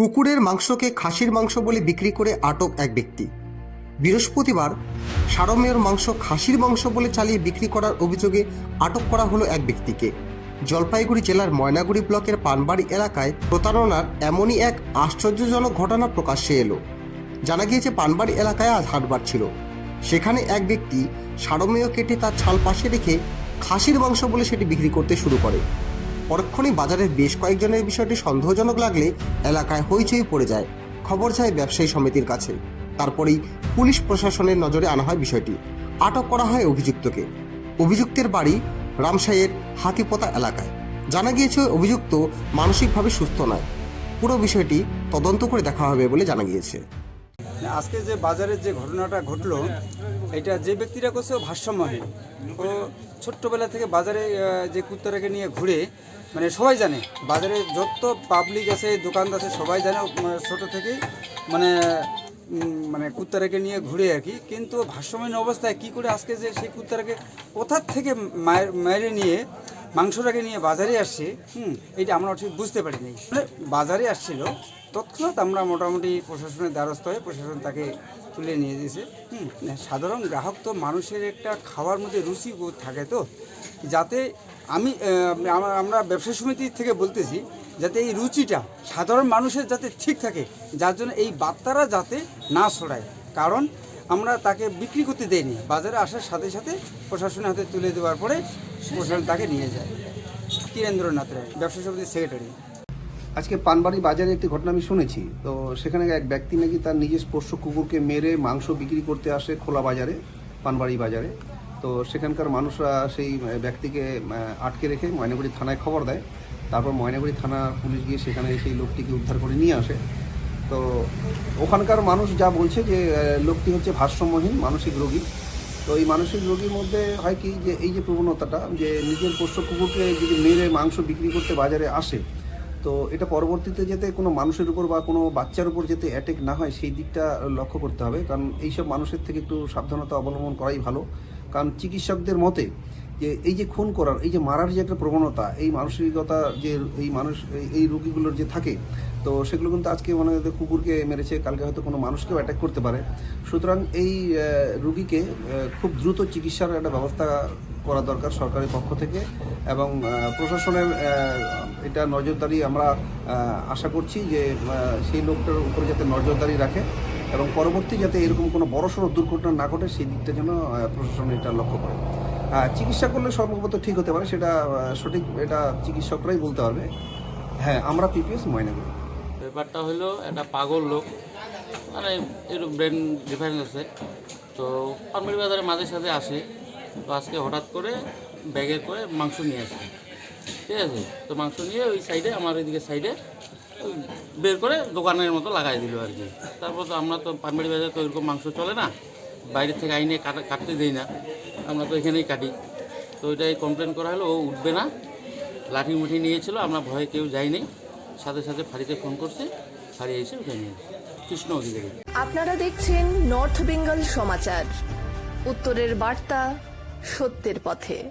কুকুরের মাংসকে খাসির মাংস বলে বিক্রি করে আটক এক ব্যক্তি। বৃহস্পতিবার সারমেয়র মাংস খাসির মাংস বলে চালিয়ে বিক্রি করার অভিযোগে আটক করা হলো এক ব্যক্তিকে। জলপাইগুড়ি জেলার ময়নাগুড়ি ব্লকের পানবাড়ি এলাকায় প্রতারণার এমনই এক আশ্চর্যজনক ঘটনা প্রকাশ্যে এলো। জানা গিয়েছে, পানবাড়ি এলাকায় আজ হাটবার ছিল। সেখানে এক ব্যক্তি সারমেয় কেটে তার ছাল পাশে রেখে খাসির মাংস বলে সেটি বিক্রি করতে শুরু করে। পরক্ষণেই বাজারের বেশ কয়েকজনের বিষয়টি সন্দেহজনক লাগলে এলাকায় হইচই পড়ে যায়। খবর যায় ব্যবসায়ী সমিতির কাছে। তারপরেই পুলিশ প্রশাসনের নজরে আনা হয় বিষয়টি। আটক করা হয় অভিযুক্তকে। অভিযুক্তের বাড়ি রামসাইয়ের হাতিপোতা এলাকায়। জানা গিয়েছে, অভিযুক্ত মানসিকভাবে সুস্থ নয়। পুরো বিষয়টি তদন্ত করে দেখা হবে বলে জানা গিয়েছে। আজকে যে বাজারের যে ঘটনাটা ঘটলো এটা যে ব্যক্তিরা করছে ও ভারসাম্যহীন। ও ছোট্টবেলা থেকে বাজারে যে কুত্তাটাকে নিয়ে ঘুরে মানে সবাই জানে, বাজারে যত পাবলিক আছে, দোকানদার আছে, সবাই জানে মানে ছোট থেকেই মানে মানে কুত্তাটাকে নিয়ে ঘুরে আর কি। কিন্তু ভারসাম্যহীন অবস্থায় কি করে আজকে যে সেই কুত্তাটাকে কোথার থেকে মায়ের, মেরে নিয়ে, মাংসটাকে নিয়ে বাজারে আসছে, হুম, এটা আমরা ঠিক বুঝতে পারিনি। মানে বাজারে আসছিল, তৎক্ষণাৎ আমরা মোটামুটি প্রশাসনের দ্বারস্থ হয়ে প্রশাসন তাকে তুলে নিয়ে দিয়েছে। হুম। সাধারণ গ্রাহক তো মানুষের একটা খাওয়ার মধ্যে রুচি থাকে তো। যাতে আমি আমরা- আমরা ব্যবসা সমিতি থেকে বলতেছি যাতে এই রুচিটা সাধারণ মানুষের যাতে ঠিক থাকে যার জন্য এই বার্তারা যাতে না ছড়ায়। কারণ আমরা তাকে বিক্রি করতে দেইনি বাজারে আসার সাথে সাথে প্রশাসনের হাতে তুলে দেওয়ার পরে প্রশাসন তাকে নিয়ে যায়। কিরেন্দ্রনাথ রায় ব্যবসা সমিতির সেক্রেটারি। আজকে পানবাড়ি বাজারে একটি ঘটনা আমি শুনেছি। তো সেখানে এক ব্যক্তি নাকি তার নিজের পোষ্য কুকুরকে মেরে মাংস বিক্রি করতে আসে খোলা বাজারে, পানবাড়ি বাজারে। তো সেখানকার মানুষরা সেই ব্যক্তিকে আটকে রেখে ময়নাগুড়ি থানায় খবর দেয়। তারপর ময়নাগুড়ি থানা পুলিশ গিয়ে সেখানে সেই লোকটিকে উদ্ধার করে নিয়ে আসে। তো ওখানকার মানুষ যা বলছে যে লোকটি হচ্ছে ভারসাম্যহীন, মানসিক রোগী। তো এই মানসিক রোগীর মধ্যে হয় কি যে, এই যে প্রবণতাটা যে নিজের পোষ্য কুকুরকে যদি মেরে মাংস বিক্রি করতে বাজারে আসে তো এটা পরবর্তীতে যাতে কোনো মানুষের উপর বা কোনো বাচ্চার উপর যাতে অ্যাটেক না হয়, সেই দিকটা লক্ষ্য করতে হবে। কারণ এইসব মানুষের থেকে একটু সাবধানতা অবলম্বন করাই ভালো। কারণ চিকিৎসকদের মতে যে এই যে খুন করার, এই যে মারার যে একটা প্রবণতা, এই মানসিকতা যে এই মানুষ, এই- রোগীগুলোর যে থাকে, তো সেগুলো কিন্তু আজকে মনে হয় কুকুরকে মেরেছে, কালকে হয়তো কোনো মানুষকেও অ্যাটাক করতে পারে। সুতরাং এই রুগীকে খুব দ্রুত চিকিৎসার একটা ব্যবস্থা করা দরকার সরকারের পক্ষ থেকে এবং প্রশাসনের এটা নজরদারি আমরা আশা করছি যে সেই লোকটার উপরে যাতে নজরদারি রাখে এবং পরবর্তী যাতে এরকম কোনো বড়সড় দুর্ঘটনা না ঘটে, সেই দিকটা যেন প্রশাসন এটা লক্ষ্য করে। চিকিৎসা করলে সম্ভবত ঠিক হতে পারে, সেটা সঠিক, এটা চিকিৎসকরাই বলতে পারবে। হ্যাঁ আমরা পিপিএস ময়না করি ব্যাপারটা হলো, একটা পাগল লোক মানে একটু ব্রেন ডিফারেন্স আছে। তো পানবাড়ি বাজারে মাঝে সাথে আসে তো আজকে হঠাৎ করে ব্যাগে করে মাংস নিয়ে আসে। ঠিক আছে? তো মাংস নিয়ে ওই সাইডে আমার ওইদিকে সাইডে বের করে দোকানের মতো লাগাই দিল আর কি। তারপর তো আমরা তো পানবাড়ি বাজারে তো এরকম মাংস চলে না, বাইরে থেকে আইনে কাটা, কাটতে দেই না। আমরা তো এখানেই কাটি। তো ওইটাই কমপ্লেন করা হলো, ও উঠবে না। লাঠি মুঠি নিয়েছিল, আমরা ভয়ে কেউ যাইনি। সাথে সাথে ফাঁড়িতে ফোন করছে, ফাঁড়ি এসে উঠে নিয়ে কৃষ্ণ অধিকারী। আপনারা দেখছেন নর্থ বেঙ্গল সমাচার উত্তরের বার্তা সত্যের পথে।